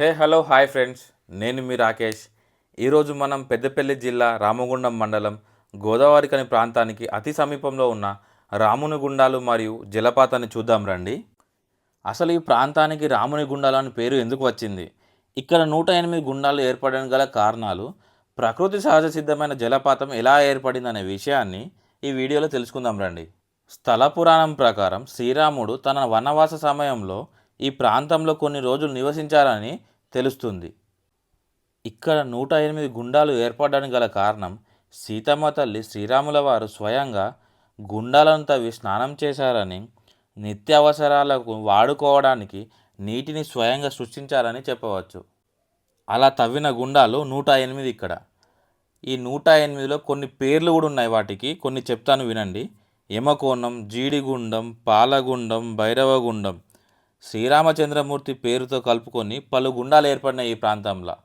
Hey hello hi friends. నేను మీ రాకేష్. ఈరోజు మనం పెద్దపల్లి జిల్లా రామగుండం మండలం గోదావరి కని ప్రాంతానికి అతి సమీపంలో ఉన్న రాముని గుండాలు మరియు జలపాతాన్ని చూద్దాం రండి. అసలు ఈ ప్రాంతానికి రాముని గుండాలు అని పేరు ఎందుకు వచ్చింది? ఇక్కడ నూట ఎనిమిది గుండాలు ఏర్పడడానికి గల కారణాలు ప్రకృతి సహజ సిద్ధమైన జలపాతం ఎలా ఏర్పడింది అనే విషయాన్ని ఈ వీడియోలో తెలుసుకుందాం రండి. స్థల పురాణం ప్రకారం శ్రీరాముడు తన వనవాస సమయంలో ఈ ప్రాంతంలో కొన్ని రోజులు నివసించారని తెలుస్తుంది. ఇక్కడ నూట ఎనిమిది గుండాలు ఏర్పడడానికి గల కారణం సీతమ్మ తల్లి శ్రీరాముల వారు స్వయంగా గుండాలను తవ్వి స్నానం చేశారని నిత్యావసరాలకు వాడుకోవడానికి నీటిని స్వయంగా సృష్టించారని చెప్పవచ్చు. అలా తవ్విన గుండాలు నూట ఎనిమిది ఇక్కడ. ఈ నూట ఎనిమిదిలో కొన్ని పేర్లు కూడా ఉన్నాయి వాటికి. కొన్ని చెప్తాను వినండి. యమకోణం జీడిగుండం పాలగుండం భైరవగుండం శ్రీరామచంద్రమూర్తి పేరుతో కలుపుకొని పలు గుండాలు ఏర్పడినాయి ఈ ప్రాంతంలో.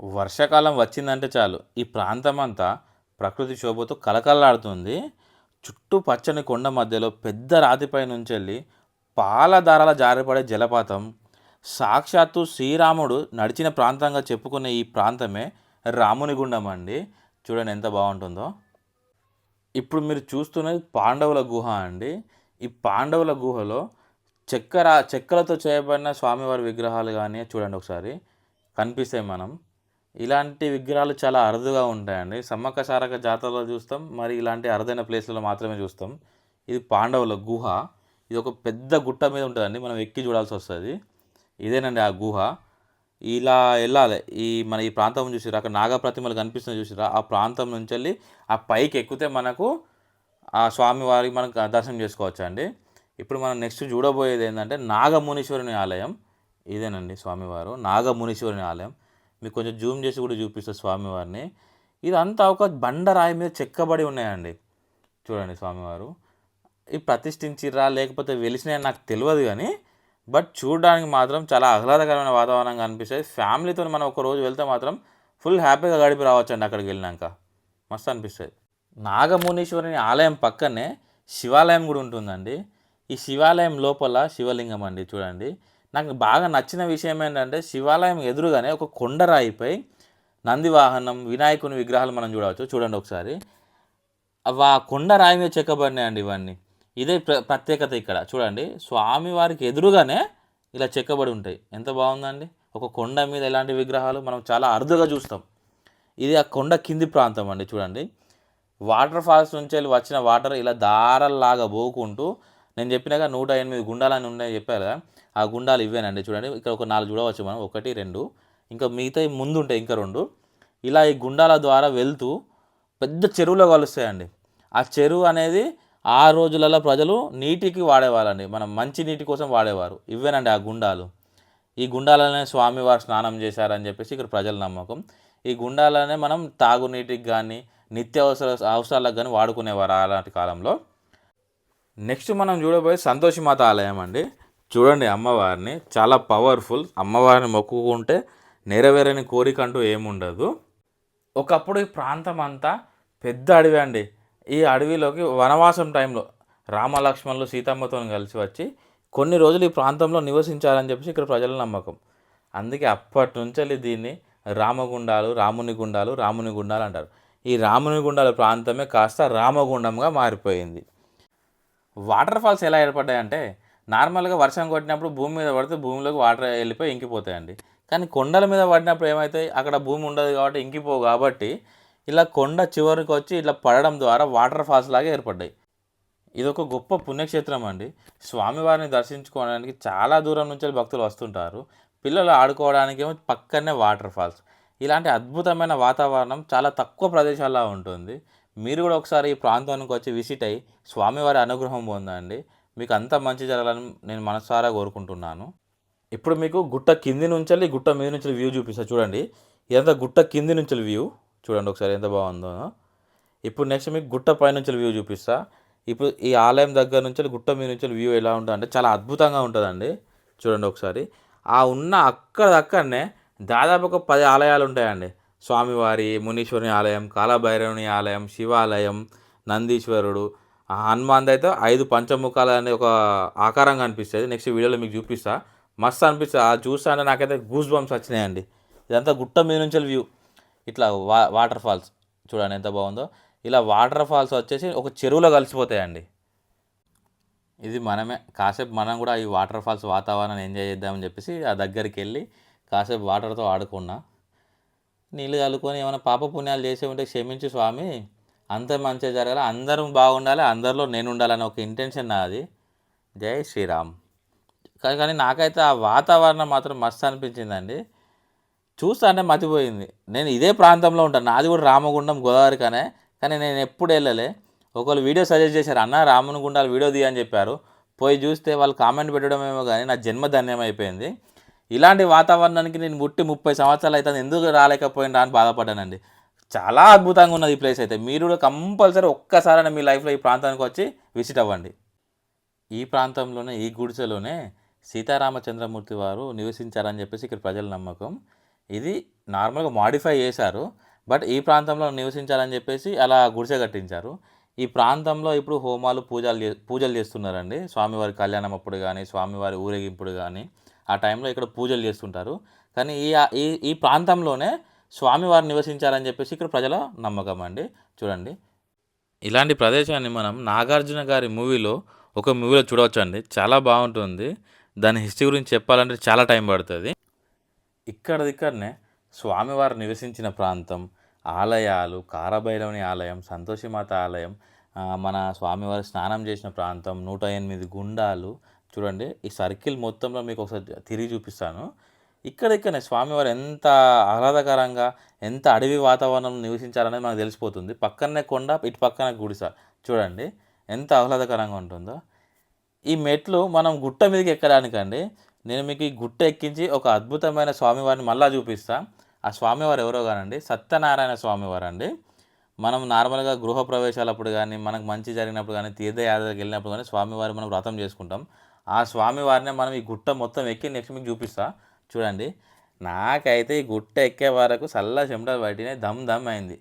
వర్షాకాలం వచ్చిందంటే చాలు. ఈ ప్రాంతం అంతా ప్రకృతి శోభతో కలకలలాడుతుంది చుట్టూ పచ్చని కొండ మధ్యలో పెద్ద రాతిపై నుంచి వెళ్ళి పాలదారాల జారిపడే జలపాతం. సాక్షాత్తు శ్రీరాముడు నడిచిన ప్రాంతంగా చెప్పుకునే ఈ ప్రాంతమే రాముని గుండం అండి. చూడండి ఎంత బాగుంటుందో. ఇప్పుడు మీరు చూస్తున్నది పాండవుల గుహ అండి. ఈ పాండవుల గుహలో చెక్కర చెక్కలతో చేయబడిన స్వామివారి విగ్రహాలు కానీ చూడండి ఒకసారి. కనిపిస్తాయి మనం. ఇలాంటి విగ్రహాలు చాలా అరుదుగా ఉంటాయండి. సమ్మక్క సారక జాతరలో చూస్తాం మరి ఇలాంటి అరుదైన ప్లేస్లలో మాత్రమే చూస్తాం. ఇది పాండవుల గుహ. ఇది ఒక పెద్ద గుట్ట మీద ఉంటుందండి. మనం ఎక్కి చూడాల్సి వస్తుంది. ఇదేనండి ఆ గుహ. ఇలా వెళ్ళాలి. ఈ మన ఈ ప్రాంతం చూసిరా అక్కడ నాగ ప్రతిమలు కనిపిస్తున్నాయి చూసిరా. ఆ ప్రాంతం నుంచి వెళ్ళి ఆ పైకి ఎక్కితే మనకు ఆ స్వామివారికి మనం దర్శనం చేసుకోవచ్చు అండి ఇప్పుడు మనం నెక్స్ట్ చూడబోయేది ఏంటంటే నాగమునీశ్వరుని ఆలయం. ఇదేనండి స్వామివారు నాగమునీశ్వరుని ఆలయం. మీకు కొంచెం జూమ్ చేసి కూడా చూపిస్తారు స్వామివారిని. ఇదంతా ఒక బండరాయి మీద చెక్కబడి ఉన్నాయండి. చూడండి స్వామివారు. ఈ ప్రతిష్ఠించిర్రా లేకపోతే వెలిసినాయని నాకు తెలియదు కానీ బట్ చూడడానికి మాత్రం చాలా ఆహ్లాదకరమైన వాతావరణంగా అనిపిస్తుంది ఫ్యామిలీతో మనం ఒక రోజు వెళ్తే మాత్రం ఫుల్ హ్యాపీగా గడిపి రావచ్చండి అక్కడికి వెళ్ళినాక. మస్తు అనిపిస్తుంది నాగమునీశ్వరుని ఆలయం పక్కనే శివాలయం కూడా ఉంటుందండి. ఈ శివాలయం లోపల శివలింగం అండి చూడండి. నాకు బాగా నచ్చిన విషయం ఏంటంటే శివాలయం ఎదురుగానే ఒక కొండరాయిపై నంది వాహనం వినాయకుని విగ్రహాలు మనం చూడవచ్చు. చూడండి ఒకసారి. ఆ కొండ రాయి మీద చెక్కబడినాయండి ఇవన్నీ. ఇదే ప్ర ప్రత్యేకత ఇక్కడ. చూడండి. స్వామివారికి ఎదురుగానే ఇలా చెక్కబడి ఉంటాయి. ఎంత బాగుందండి. ఒక కొండ మీద ఇలాంటి విగ్రహాలు మనం చాలా అరుదుగా చూస్తాం. ఇది ఆ కొండ కింది ప్రాంతం అండి చూడండి. వాటర్ ఫాల్స్ నుంచి వెళ్ళి వచ్చిన వాటర్ ఇలా దారల్లాగా పోకుంటూ నేను చెప్పినాక నూట ఎనిమిది గుండాలని ఉన్నాయి చెప్పారు కదా ఆ గుండాలు ఇవేనండి చూడండి ఇక్కడ ఒక నాలుగు చూడవచ్చు మనం ఒకటి రెండు ఇంకా మిగతా ముందు ఉంటాయి ఇంకా రెండు. ఇలా ఈ గుండాల ద్వారా వెళ్తూ పెద్ద చెరువులో కలుస్తాయండి. ఆ చెరువు అనేది ఆ రోజులలో ప్రజలు నీటికి వాడేవారండి. మనం మంచి నీటి కోసం వాడేవారు. ఇవేనండి ఆ గుండాలు. ఈ గుండాలనే స్వామివారు స్నానం చేశారని చెప్పేసి ఇక్కడ ప్రజల నమ్మకం. ఈ గుండాలనే మనం తాగునీటికి కానీ నిత్యావసర అవసరాలకు కానీ వాడుకునేవారు అలాంటి కాలంలో. నెక్స్ట్ మనం చూడబోయే సంతోషిమాత ఆలయం అండి. చూడండి అమ్మవారిని చాలా పవర్ఫుల్ అమ్మవారిని మొక్కుకుంటే నెరవేరని కోరిక అంటూ ఏముండదు. ఒకప్పుడు ఈ ప్రాంతం అంతా పెద్ద అడవి అండి. ఈ అడవిలోకి వనవాసం టైంలో రామలక్ష్మణులు సీతమ్మతో కలిసి వచ్చి కొన్ని రోజులు ఈ ప్రాంతంలో నివసించాలని చెప్పేసి ఇక్కడ ప్రజల నమ్మకం. అందుకే అప్పటి నుంచి దీన్ని రామగుండాలు రాముని గుండాలు రాముని గుండాలు అంటారు. ఈ రాముని గుండాల ప్రాంతమే కాస్త రామగుండంగా మారిపోయింది. వాటర్ ఫాల్స్ ఎలా ఏర్పడ్డాయంటే నార్మల్గా వర్షం కొట్టినప్పుడు భూమి మీద పడితే భూమిలోకి వాటర్ వెళ్ళిపోయి ఇంకిపోతాయండి. కానీ కొండల మీద పడినప్పుడు ఏమైతే అక్కడ భూమి ఉండదు కాబట్టి ఇంకిపోవు కాబట్టి ఇలా కొండ చివరికి వచ్చి ఇట్లా పడడం ద్వారా వాటర్ ఫాల్స్ లాగా ఏర్పడ్డాయి. ఇది ఒక గొప్ప పుణ్యక్షేత్రం అండి. స్వామివారిని దర్శించుకోవడానికి చాలా దూరం నుంచి భక్తులు వస్తుంటారు. పిల్లలు ఆడుకోవడానికి ఏమో పక్కనే వాటర్ ఫాల్స్. ఇలాంటి అద్భుతమైన వాతావరణం చాలా తక్కువ ప్రదేశాల్లో ఉంటుంది. మీరు కూడా ఒకసారి ఈ ప్రాంతానికి వచ్చి విసిట్ అయ్యి స్వామివారి అనుగ్రహం పొందండి. మీకు అంత మంచి జరగాలని నేను మనసారా కోరుకుంటున్నాను. ఇప్పుడు మీకు గుట్ట కింది నుంచి వెళ్ళి గుట్ట మీద నుంచి వ్యూ చూపిస్తా. చూడండి. ఇదంతా గుట్ట కింది నుంచి వ్యూ చూడండి ఒకసారి ఎంత బాగుందో. ఇప్పుడు నెక్స్ట్ మీకు గుట్ట పై నుంచి వ్యూ చూపిస్తా. ఇప్పుడు ఈ ఆలయం దగ్గర నుంచి గుట్ట మీద నుంచి వ్యూ ఎలా ఉంటుందంటే చాలా అద్భుతంగా ఉంటుందండి. చూడండి ఒకసారి. ఆ ఉన్న అక్కడక్కడనే దాదాపు ఒక పది ఆలయాలు ఉంటాయండి. స్వామివారి మునీశ్వరుని ఆలయం కాలభైరవుని ఆలయం శివాలయం నందీశ్వరుడు. ఆ హనుమాన్ అయితే ఐదు పంచముఖాలు అనే ఒక ఆకారం కనిపిస్తుంది. నెక్స్ట్ వీడియోలో మీకు చూపిస్తా. మస్తు అనిపిస్తుంది. ఆ చూస్తా అంటే నాకైతే గూస్ బంప్స్ వచ్చినాయండి. ఇదంతా గుట్ట మీద నుంచి వ్యూ. ఇట్లా వా వాటర్ ఫాల్స్. చూడండి ఎంత బాగుందో. ఇలా వాటర్ ఫాల్స్ వచ్చేసి ఒక చెరువులో కలిసిపోతాయండి. ఇది మనమే. కాసేపు మనం కూడా ఈ వాటర్ ఫాల్స్ వాతావరణాన్ని ఎంజాయ్ చేద్దామని చెప్పేసి ఆ దగ్గరికి వెళ్ళి కాసేపు వాటర్తో ఆడుకున్నా. నీళ్ళు చల్లుకొని ఏమైనా పాప పుణ్యాలు చేసే ఉంటే క్షమించు స్వామి. అంత మంచిగా జరగాలి. అందరం బాగుండాలి అందరిలో నేను ఉండాలని ఒక ఇంటెన్షన్ నాది. జై శ్రీరామ్. కానీ కానీ నాకైతే ఆ వాతావరణం మాత్రం మస్తు అనిపించిందండి. చూస్తా అంటే మతిపోయింది. నేను ఇదే ప్రాంతంలో ఉంటాను నాది కూడా రామగుండం గోదావరి కానీ కానీ నేను ఎప్పుడు వెళ్ళలే. ఒకళ్ళు వీడియో సజెస్ట్ చేశారు అన్న రాముని గుండాలు వీడియో తీయని చెప్పారు. పోయి చూస్తే వాళ్ళు కామెంట్ పెట్టడమేమో కానీ నా జన్మ ధన్యమైపోయింది. అయిపోయింది ఇలాంటి వాతావరణానికి నేను ముట్టి ముప్పై సంవత్సరాలు అయితే ఎందుకు రాలేకపోయినా అని బాధపడ్డానండి. చాలా అద్భుతంగా ఉన్నది ఈ ప్లేస్ అయితే. మీరు కూడా కంపల్సరీ ఒక్కసారైనా మీ లైఫ్లో ఈ ప్రాంతానికి వచ్చి విజిట్ అవ్వండి. ఈ ప్రాంతంలోనే ఈ గుడిసెలోనే సీతారామచంద్రమూర్తి వారు నివసించారని చెప్పేసి ఇక్కడ ప్రజల నమ్మకం. ఇది నార్మల్గా మాడిఫై చేశారు బట్ ఈ ప్రాంతంలో నివసించాలని చెప్పేసి అలా గుడిసె కట్టించారు. ఈ ప్రాంతంలో ఇప్పుడు హోమాలు పూజలు చే పూజలు చేస్తున్నారండి. స్వామివారి కళ్యాణం అప్పుడు కానీ స్వామివారి ఊరేగింపుడు కానీ ఆ టైంలో ఇక్కడ పూజలు చేస్తుంటారు. కానీ ఈ ఈ ఈ ప్రాంతంలోనే స్వామివారు నివసించారని చెప్పేసి ఇక్కడ ప్రజల నమ్మకం అండి. చూడండి. ఇలాంటి ప్రదేశాన్ని మనం నాగార్జున గారి మూవీలో ఒక మూవీలో చూడవచ్చు అండి చాలా బాగుంటుంది. దాని హిస్టరీ గురించి చెప్పాలంటే చాలా టైం పడుతుంది. ఇక్కడ ఇక్కడనే స్వామివారు నివసించిన ప్రాంతం ఆలయాలు కారభైరవని ఆలయం సంతోషిమాత ఆలయం మన స్వామివారి స్నానం చేసిన ప్రాంతం నూట ఎనిమిది గుండాలు చూడండి ఈ సర్కిల్ మొత్తంలో మీకు ఒకసారి తిరిగి చూపిస్తాను. ఇక్కడ ఇక్కడనే స్వామివారు ఎంత ఆహ్లాదకరంగా ఎంత అడవి వాతావరణం నివసించారనేది మనకు తెలిసిపోతుంది. పక్కనే కొండ ఇటు పక్కన గుడిస. చూడండి ఎంత ఆహ్లాదకరంగా ఉంటుందో. ఈ మెట్లు మనం గుట్ట మీదకి ఎక్కడానికండి నేను మీకు ఈ గుట్ట ఎక్కించి ఒక అద్భుతమైన స్వామివారిని మళ్ళా చూపిస్తా. ఆ స్వామివారు ఎవరో కానండి సత్యనారాయణ స్వామివారు అండి మనం నార్మల్గా గృహ ప్రవేశాలప్పుడు కానీ మనకు మంచి జరిగినప్పుడు కానీ తీర్థయాత్రకి వెళ్ళినప్పుడు కానీ స్వామివారి మనం వ్రతం చేసుకుంటాం. ఆ స్వామివారిని మనం ఈ గుట్ట మొత్తం ఎక్కి నెక్స్ట్ మీకు చూపిస్తా. చూడండి. నాకైతే ఈ గుట్ట ఎక్కే వరకు చల్ల చెమట బయటనే దమ్ దమ్ అయింది.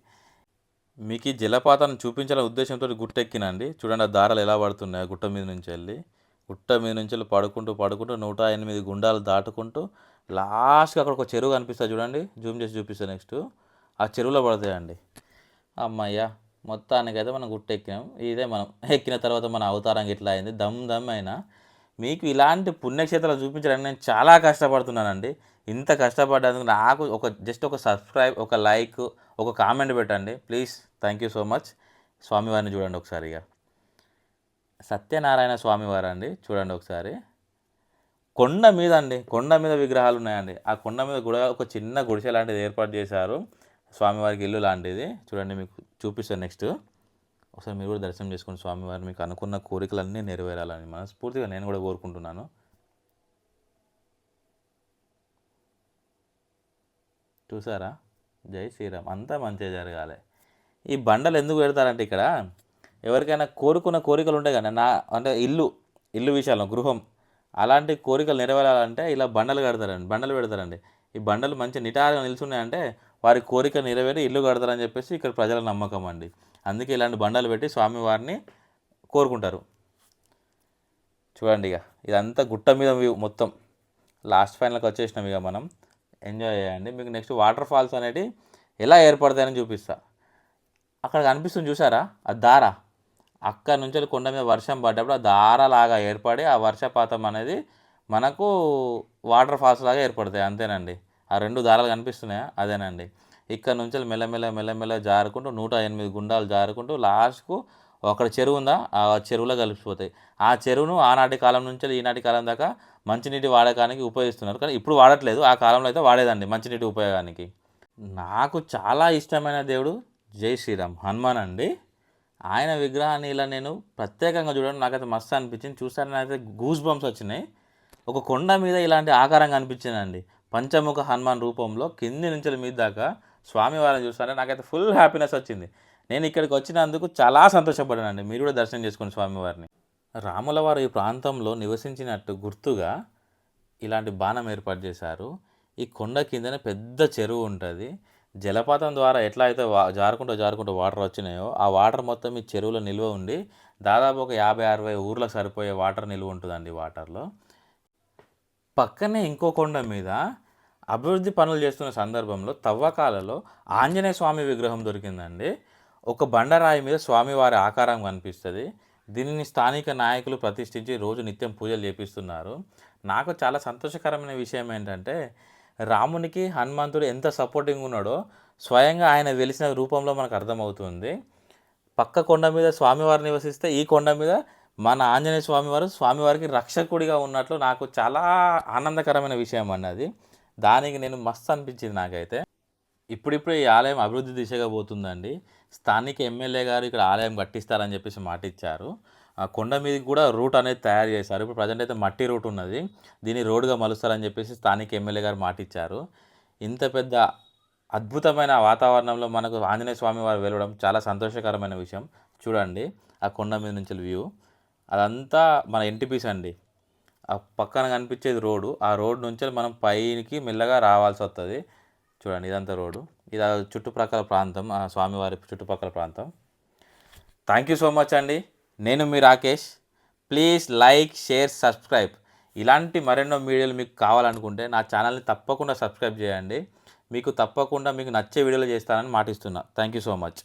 మీకు ఈ జలపాతాన్ని చూపించాలనే ఉద్దేశంతో గుట్ట ఎక్కినండి. చూడండి ఆ దారాలు ఎలా పడుతున్నాయి ఆ గుట్ట మీద నుంచి వెళ్ళి. గుట్ట మీద నుంచి వెళ్ళి పడుకుంటూ పడుకుంటూ నూట ఎనిమిది గుండాలు దాటుకుంటూ లాస్ట్కి అక్కడ ఒక చెరువు కనిపిస్తుంది చూడండి. జూమ్ చేసి చూపిస్తాను నెక్స్ట్ ఆ చెరువులో పడతాయండి. అమ్మయ్య! మొత్తానికైతే మనం గుట్ట ఎక్కినాం. ఇదే మనం. ఎక్కిన తర్వాత మన అవతారం ఇట్లా అయింది. దమ్ దమ్ అయినా. మీకు ఇలాంటి పుణ్యక్షేత్రాలు చూపించడానికి నేను చాలా కష్టపడుతున్నానండి. ఇంత కష్టపడ్డానికి నాకు ఒక జస్ట్ ఒక సబ్స్క్రైబ్ ఒక లైక్ ఒక కామెంట్ పెట్టండి. Please thank you so much. స్వామివారిని చూడండి ఒకసారి ఇక. సత్యనారాయణ స్వామివారు అండి చూడండి ఒకసారి. కొండ మీద అండి కొండ మీద విగ్రహాలు ఉన్నాయండి. ఆ కొండ మీద కూడా ఒక చిన్న గుడిసె లాంటిది ఏర్పాటు చేశారు. స్వామివారికి ఇల్లు లాంటిది. చూడండి మీకు చూపిస్తాను నెక్స్ట్. ఒకసారి మీరు కూడా దర్శనం చేసుకోండి స్వామివారు మీకు అనుకున్న కోరికలన్నీ నెరవేరాలని మనస్ఫూర్తిగా నేను కూడా కోరుకుంటున్నాను. చూసారా? జై శ్రీరామ్. అంతా మంచిగా జరగాలి. ఈ బండలు ఎందుకు పెడతారంటే ఇక్కడ ఎవరికైనా కోరుకున్న కోరికలు ఉంటాయి కదా నా అంటే ఇల్లు ఇల్లు విషయాలు గృహం అలాంటి కోరికలు నెరవేరాలంటే ఇలా బండలు కడతారండి బండలు పెడతారండి. ఈ బండలు మంచి నిటారుగా నిలుచున్నాయంటే వారి కోరిక నెరవేరి ఇల్లు కడతారని చెప్పేసి ఇక్కడ ప్రజల నమ్మకం అండి. అందుకే ఇలాంటి బండలు పెట్టి స్వామివారిని కోరుకుంటారు. చూడండి ఇక ఇదంతా గుట్ట మీద వ్యూ మొత్తం. లాస్ట్ ఫైనల్కి వచ్చేసినాం ఇక మనం. ఎంజాయ్ చేయండి. మీకు నెక్స్ట్ వాటర్ ఫాల్స్ అనేవి ఎలా ఏర్పడతాయని చూపిస్తా. అక్కడ కనిపిస్తుంది చూసారా? ఆ దార. అక్కడ నుంచి కొండ మీద వర్షం పడ్డప్పుడు ఆ దార లాగా ఏర్పడి ఆ వర్షపాతం అనేది మనకు వాటర్ ఫాల్స్ లాగా ఏర్పడతాయి. అంతేనండి. ఆ రెండు దారాలు కనిపిస్తున్నాయా? అదేనండి. ఇక్కడ నుంచి మెల్లమెల్ల మెల్లమెల్ల జారుకుంటూ నూట ఎనిమిది గుండాలు జారుకుంటూ లాస్ట్కు అక్కడ చెరువు ఉందా? ఆ చెరువులో కలిసిపోతాయి. ఆ చెరువును ఆనాటి కాలం నుంచి ఈనాటి కాలం దాకా మంచినీటి వాడకానికి ఉపయోగిస్తున్నారు. కానీ ఇప్పుడు వాడట్లేదు. ఆ కాలంలో అయితే వాడేదండి మంచినీటి ఉపయోగానికి. నాకు చాలా ఇష్టమైన దేవుడు జై శ్రీరామ్. హనుమాన్ అండి. ఆయన విగ్రహాన్ని ఇలా నేను ప్రత్యేకంగా చూడడం నాకైతే మస్తు అనిపించింది. చూసాను నాకైతే గూస్ బంప్స్ వచ్చినాయి. ఒక కొండ మీద ఇలాంటి ఆకారం కనిపించిందండి. పంచముఖ హనుమాన్ రూపంలో కింది నుంచి మీద దాకా స్వామివారిని చూస్తానే నాకైతే ఫుల్ హ్యాపీనెస్ వచ్చింది. నేను ఇక్కడికి వచ్చినందుకు చాలా సంతోషపడ్డానండి. మీరు కూడా దర్శనం చేసుకోండి స్వామివారిని. రాముల వారు ఈ ప్రాంతంలో నివసించినట్టు గుర్తుగా ఇలాంటి బాణం ఏర్పాటు చేశారు. ఈ కొండ కిందనే పెద్ద చెరువు ఉంటుంది. జలపాతం ద్వారా ఎట్లా అయితే వా జారుకుంటూ జారుకుంటూ వాటర్ వచ్చినాయో ఆ వాటర్ మొత్తం ఈ చెరువులో నిల్వ ఉండి దాదాపు ఒక యాభై అరవై ఊర్లకు సరిపోయే వాటర్ నిల్వ ఉంటుందండి వాటర్లో. పక్కనే ఇంకో కొండ మీద అభివృద్ధి పనులు చేస్తున్న సందర్భంలో తవ్వకాలలో ఆంజనేయ స్వామి విగ్రహం దొరికిందండి. ఒక బండరాయి మీద స్వామివారి ఆకారం కనిపిస్తుంది. దీనిని స్థానిక నాయకులు ప్రతిష్ఠించి రోజు నిత్యం పూజలు చేపిస్తున్నారు. నాకు చాలా సంతోషకరమైన విషయం ఏంటంటే రామునికి హనుమంతుడు ఎంత సపోర్టింగ్ ఉన్నాడో స్వయంగా ఆయన వెలిసిన రూపంలో మనకు అర్థమవుతుంది. పక్క కొండ మీద స్వామివారు నివసిస్తే ఈ కొండ మీద మన ఆంజనేయ స్వామివారు స్వామివారికి రక్షకుడిగా ఉన్నట్లు నాకు చాలా ఆనందకరమైన విషయం అండి అది. దానికి నేను మస్తు అనిపించింది నాకైతే. ఇప్పుడిప్పుడు ఈ ఆలయం అభివృద్ధి దిశగా పోతుందండి. స్థానిక ఎమ్మెల్యే గారు ఇక్కడ ఆలయం కట్టిస్తారని చెప్పేసి మాట ఇచ్చారు. ఆ కొండ మీదకి కూడా రూట్ అనేది తయారు చేశారు. ఇప్పుడు ప్రజెంట్ అయితే మట్టి రూట్ ఉన్నది. దీన్ని రోడ్డుగా మలుస్తారని చెప్పేసి స్థానిక ఎమ్మెల్యే గారు మాట ఇచ్చారు. ఇంత పెద్ద అద్భుతమైన వాతావరణంలో మనకు ఆంజనేయ స్వామి వారు వెళ్ళడం చాలా సంతోషకరమైన విషయం. చూడండి ఆ కొండ మీద నుంచి వ్యూ అదంతా మన ఎన్టీపీస్ అండి. ఆ పక్కన కనిపించేది రోడ్డు. ఆ రోడ్ నుంచి మనం పైకి మెల్లగా రావాల్సి వస్తుంది చూడండి ఇదంతా రోడ్డు. ఇది ఆ చుట్టుప్రక్కల ప్రాంతం ఆ స్వామివారి చుట్టుపక్కల ప్రాంతం. థ్యాంక్ యూ సో మచ్ అండి. నేను మీ Rakesh. Please like share subscribe ఇలాంటి మరెన్నో వీడియోలు మీకు కావాలనుకుంటే నా ఛానల్ని తప్పకుండా సబ్స్క్రైబ్ చేయండి. మీకు తప్పకుండా మీకు నచ్చే వీడియోలు చేస్తానని మాటిస్తున్నా. Thank you so much